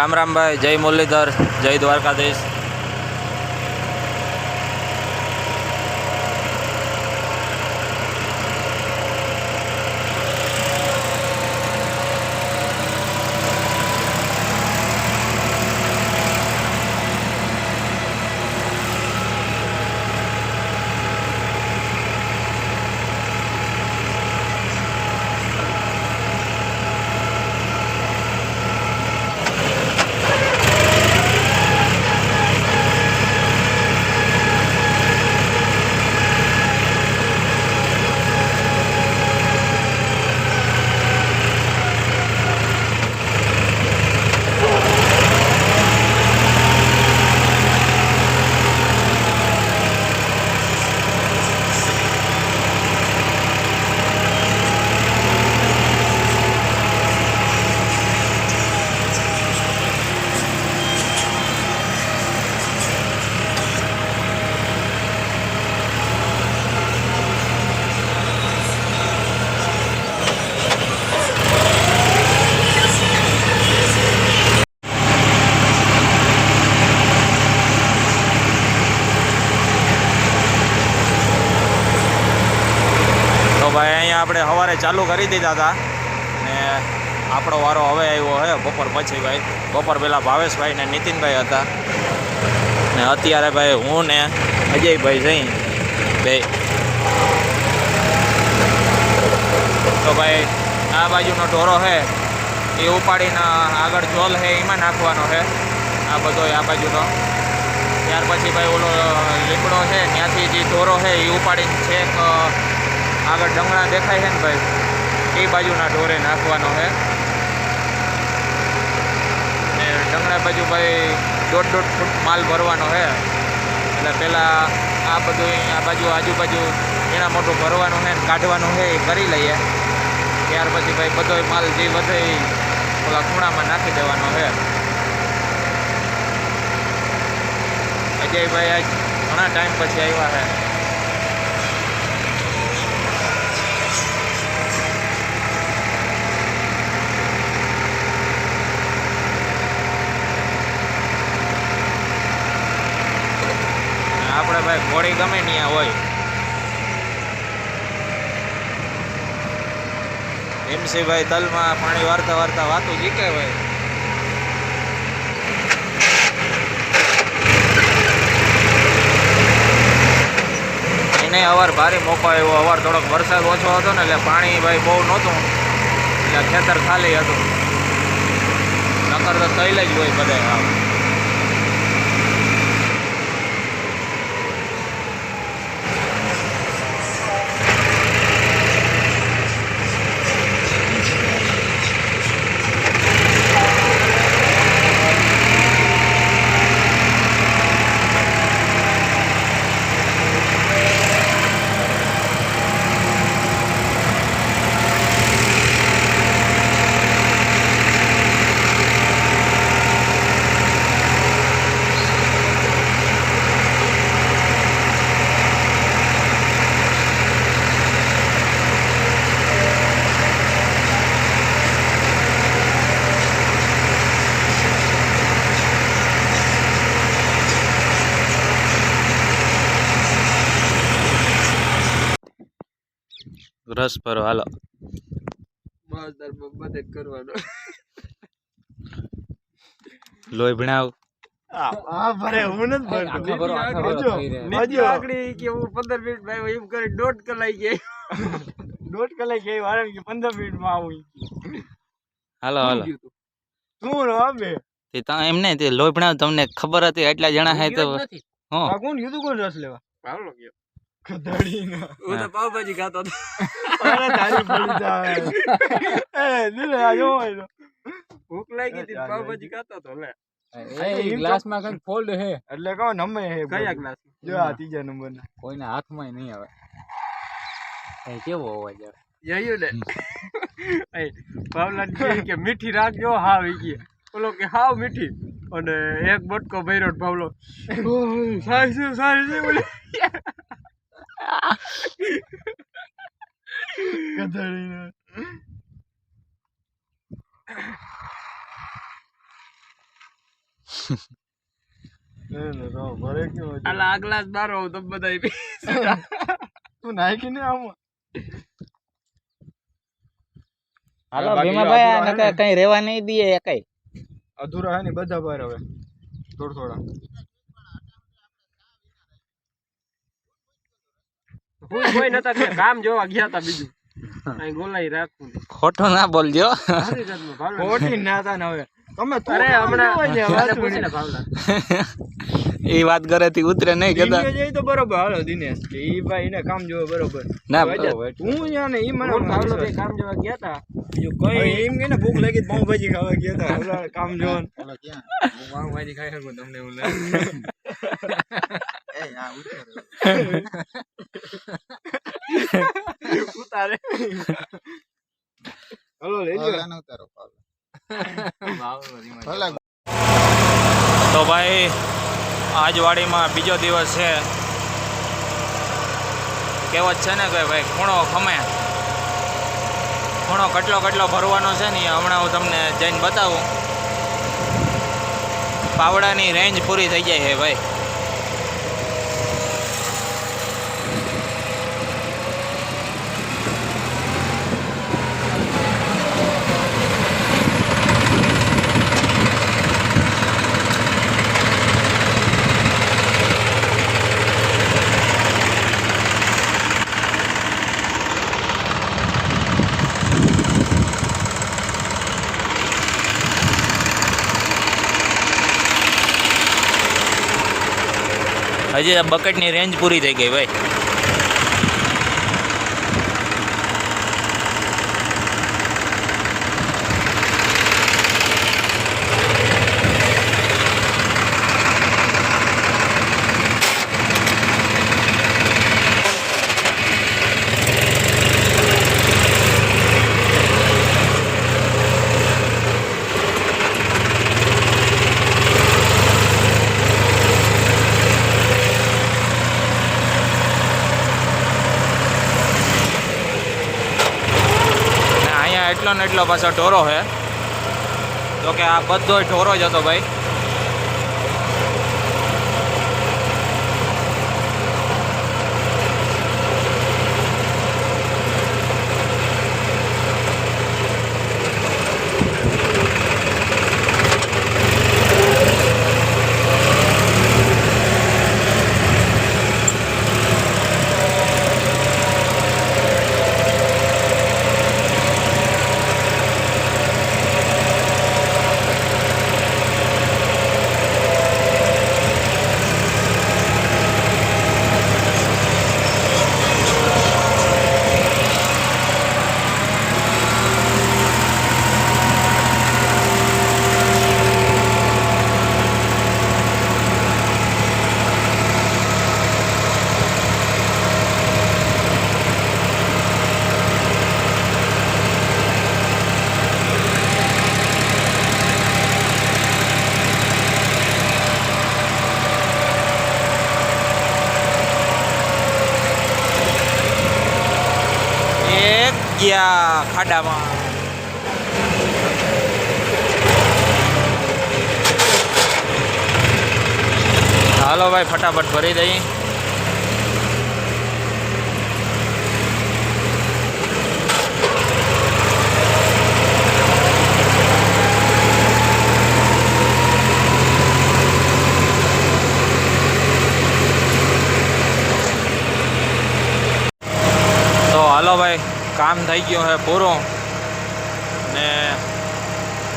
રામ રામભાઈ જય મુરલીધર જય દ્વારકાધીશ તો ભાઈ અહીંયા આપણે સવારે ચાલુ કરી દીધા હતા. ને આપણો વારો હવે આવ્યો હે, બપોર પછી ભાઈ. બપોર પહેલાં ભાવેશભાઈ ને નીતિનભાઈ હતા. ને અત્યારે ભાઈ હું ને અજયભાઈ જઈ બે. તો ભાઈ, આ બાજુનો ઢોરો છે એ ઉપાડીને આગળ જોલ છે એમાં નાખવાનો છે આ બધો આ બાજુનો. ત્યાર પછી ભાઈ ઓલો લીમડો છે, ત્યાંથી જે ઢોરો છે એ ઉપાડીને છેક આગળ ડમણા દેખાય છે ને ભાઈ? એ બાજુના ઢોરે નાખવાનો છે. ને ડમણા બાજુ ભાઈ દોઢ દોઢ ફૂટ માલ ભરવાનો છે. એટલે પહેલાં આ બધું આ બાજુ આજુબાજુ એના મોટું ભરવાનું છે ને કાઢવાનું છે એ કરી લઈએ. ત્યાર પછી ભાઈ બધો માલ જે વધે એ ઓલા ખૂણામાં નાખી દેવાનો છે. અજયભાઈ આજ ઘણા ટાઈમ પછી આવ્યા છે આપણે ભાઈ, ઘોડી ગમે ત્યાં હોય. ભીમસિંહભાઈ તલમાં પાણી વારતા વારતા વાતું જીકે ભાઈ. એને અવાર ભારે મોકો આવ્યો. અવાર થોડોક વરસાદ ઓછો હતો ને એટલે પાણી ભાઈ બહુ નહોતું. એટલે ખેતર ખાલી હતું. નકર તો તૈલ જ હોય બધા આવ રસ પર હાલો. બસ તાર બધે કરવાનો. લોહી ભણાવ. હા ભરે હું નથી ભરતો. ભરો, આખા ભરો. હજો, થઈ રહ્યા. હજો. આકડી કે હું પંદર મિનિટ ભાઈ એમ કરી દોઢ કલાક કે. દોઢ કલાક કે વારે કે પંદર મિનિટમાં આવું હાલો હાલો. શું રો તે? તા એમ નહીં તે લોહી ભણાવ તમને ખબર હતી એટલા જણા હે તો. હં. કોણ કીધું કોણ રસ લેવા? ગયો. હું તો પાવભાજી ખાતો હતો. અરે તારી પડી જાય એ દિલે આ જો ભૂખ લાગી હતી પાવભાજી ખાતો લે. એ fold હે. એટલે કહો નમે હે કયા ગ્લાસ જો આ ત્રીજા નંબર ના કોઈના હાથમાં નહીં આવે. એ કેવો અવાજ આવે? એ કહે કે મીઠી રાખજો હા ઈ કે. બોલો કે હાવ મીઠી. અને એક બટકો ભર્યો પાવલો સારી છે બોલે કથળી એને તો ભરે કેવો છે. આલા આ બારો તો બધા તું નાખી ને આમાં હાલો ભીમાભાઈ કઈ કઈ રેવા નહીં દે કઈ અધૂરા હે ને બધા બાર હવે થોડા થોડા હું કોઈ નતા કે કામ જોવા ગયા હતા બીજું. અહીં ગોલાઈ રાખું. ખોટો ના બોલજો. ખોટી ના તા ને હવે. તમે અરે હમણાં એ વાત કરે થી ઉતરે નહીં કદા જઈ તો બરોબર. હાલો દિનેશ. કે ઈ ભાઈ એને કામ જોવે બરોબર. ના હું યા ઈ મને ભાવલો ભાઈ કામ જોવા ગયા તા? બીજું કઈ એમ કે ને ભૂખ લાગી પાઉં ભાજી ખાવા ગયા તા. ઓલા કામ જોવા હું પાઉં ભાજી ખાઈ શકું તમને એવું લાગે. ઉતારે. હાલો લઈ લો તો ભાઈ આજ વાડીમાં બીજો દિવસ છે. કહેવત છે ને કે ભાઈ, ખૂણો ખમે. ખૂણો કેટલો કેટલો ભરવાનો છે ને હમણાં હું તમને જઈને બતાવું. પાવડાની રેન્જ પૂરી થઈ જાય છે ભાઈ. હજી બકેટની રેન્જ પૂરી થઈ ગઈ ભાઈ ને અહીંયા એટલો ને એટલો પાછો ઢોરો છે તો કે આ બધો ઢોરો જ હતો ભાઈ એક ગયા ખાડામાં. હાલો ભાઈ ફટાફટ ભરી દઈ તો હાલો ભાઈ કામ થઈ ગયો છે પૂરો. ને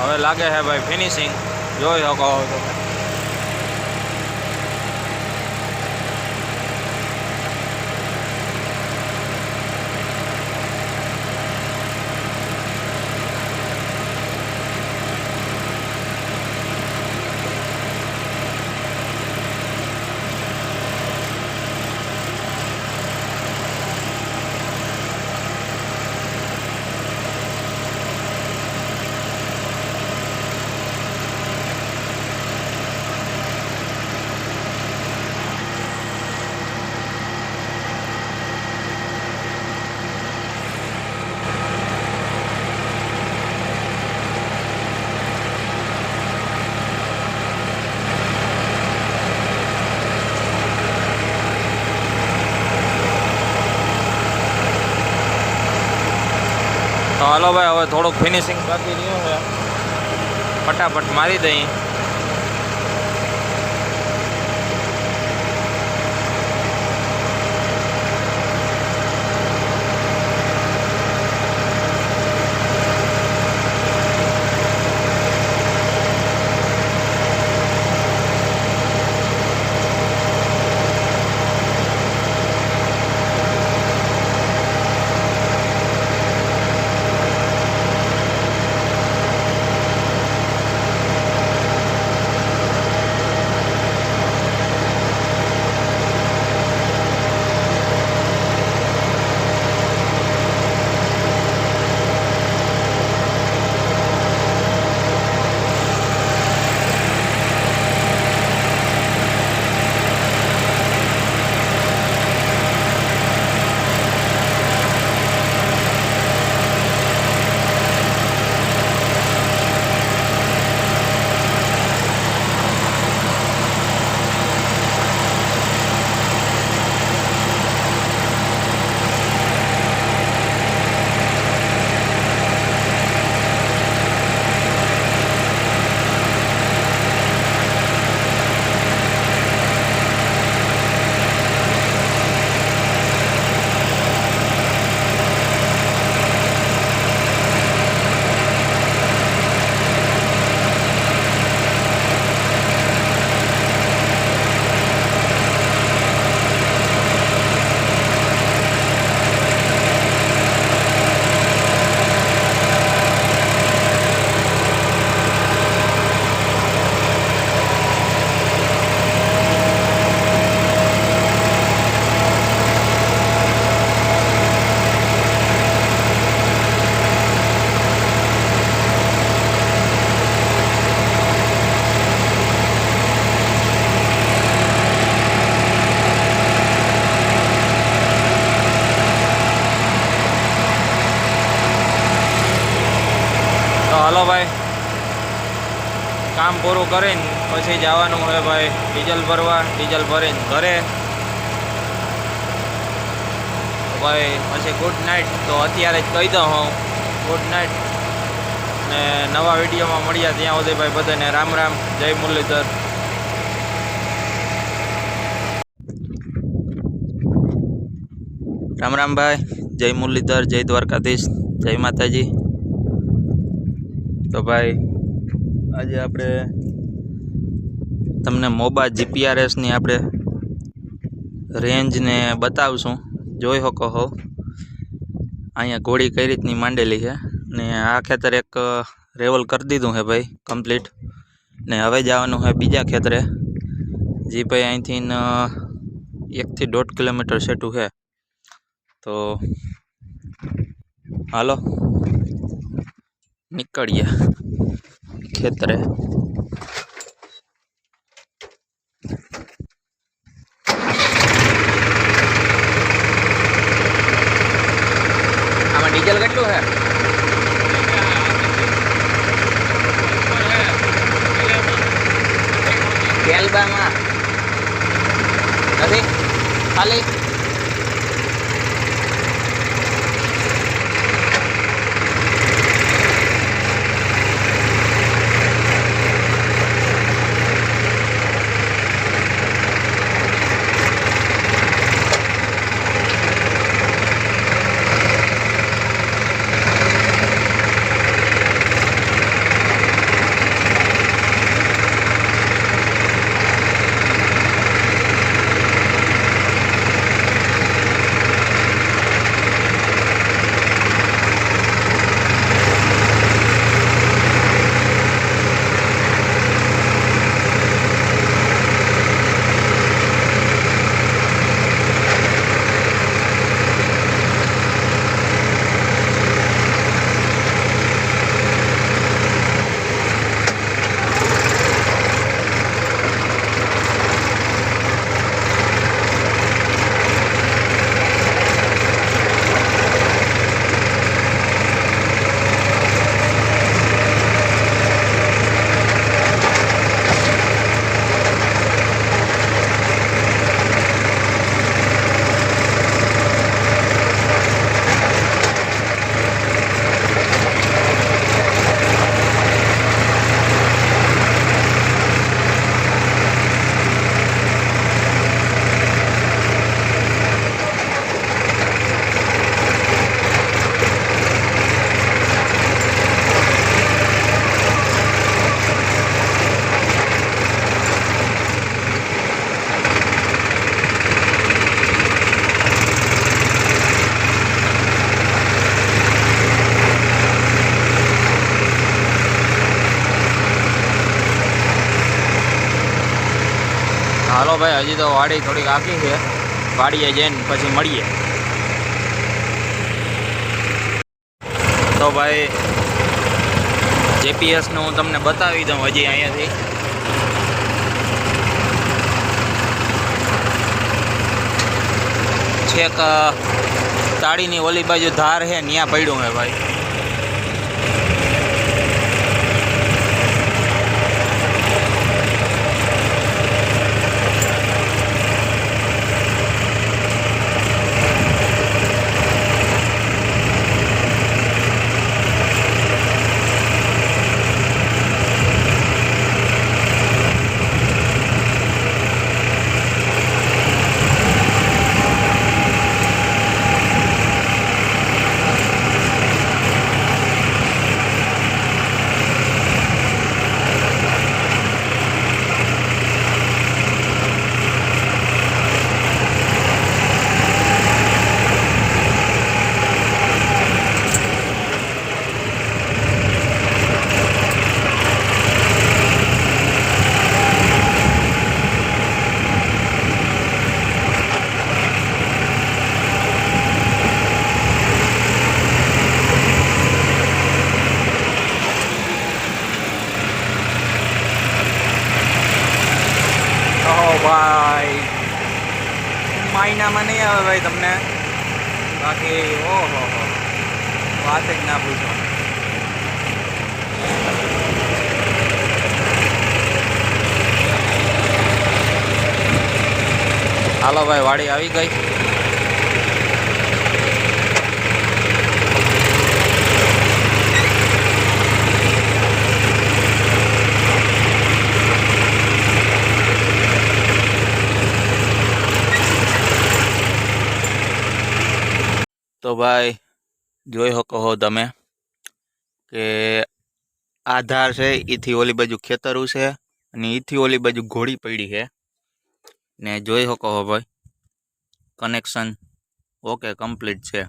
હવે લાગે છે ભાઈ ફિનિશિંગ જોઈ શકો તમે. હાલો ભાઈ હવે થોડુંક ફિનિશિંગ બાકી રહ્યું છે. ફટાફટ મારી દઈ ભાઈ. કામ પૂરું કરીને પછી જવાનું હોય ભાઈ. ડીઝલ ભરવા, ડીઝલ ભરીને ઘરે. ભાઈ, પછી ગુડ નાઇટ તો અત્યારે જ કહી દઉં હું. ગુડ નાઇટ ને નવા વિડીયોમાં મળ્યા ત્યાં સુધી ભાઈ બધાને રામ રામ. જય મુરલીધર. રામ રામ ભાઈ. જય મુરલીધર, જય દ્વારકાધીશ. જય માતાજી. તો ભાઈ, આજે આપણે તમને મોબા જીપીઆરએસની આપણે રેન્જને બતાવશું. જોઈ શકો હો. અહીંયા ઘોડી કઈ રીતની માંડેલી છે ને આ ખેતર એક રેવલ કરી દીધું છે ભાઈ કમ્પ્લીટ ને હવે જવાનું છે બીજા ખેતરે, જે ભાઈ અહીંથી એકથી દોઢ કિલોમીટર સેટું છે. તો, હાલો. નીકળીએ ખેતરે. આમાં ડીઝલ કેટલું છે? કેલબામાં નથી? ખાલી? ભાઈ, હજી તો વાડી થોડીક આખી છે. વાડીએ જઈને પછી મળીએ. તો ભાઈ જેપીએસનું હું તમને બતાવી દઉં હજી અહીંયાથી. છેક તાળીની ઓલી બાજુ ધાર છે ત્યાં પડ્યું હે ભાઈ ઓહો ભાઈ આવે ભાઈ તમને બાકી, ઓહો હો. વાત જ ના પૂછો. હાલો ભાઈ, વાડી આવી ગઈ. તો ભાઈ, જોઈ શકો છો તમે કે આધાર છે એથી ઓલી બાજુ ખેતરું છે અને એથી ઓલી બાજુ ઘોડી પડી છે. ને જોઈ શકો છો ભાઈ કનેક્શન ઓકે કમ્પ્લીટ છે.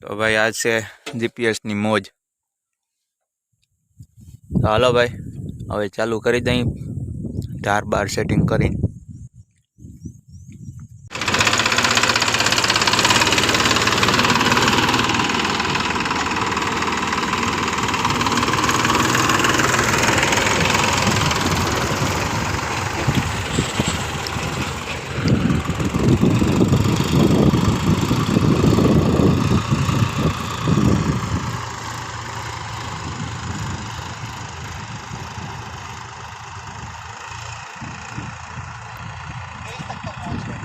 તો ભાઈ, આ છે જીપીએસની મોજ. તો હાલો ભાઈ, હવે ચાલુ કરી દઈ ધાર બાર સેટિંગ કરી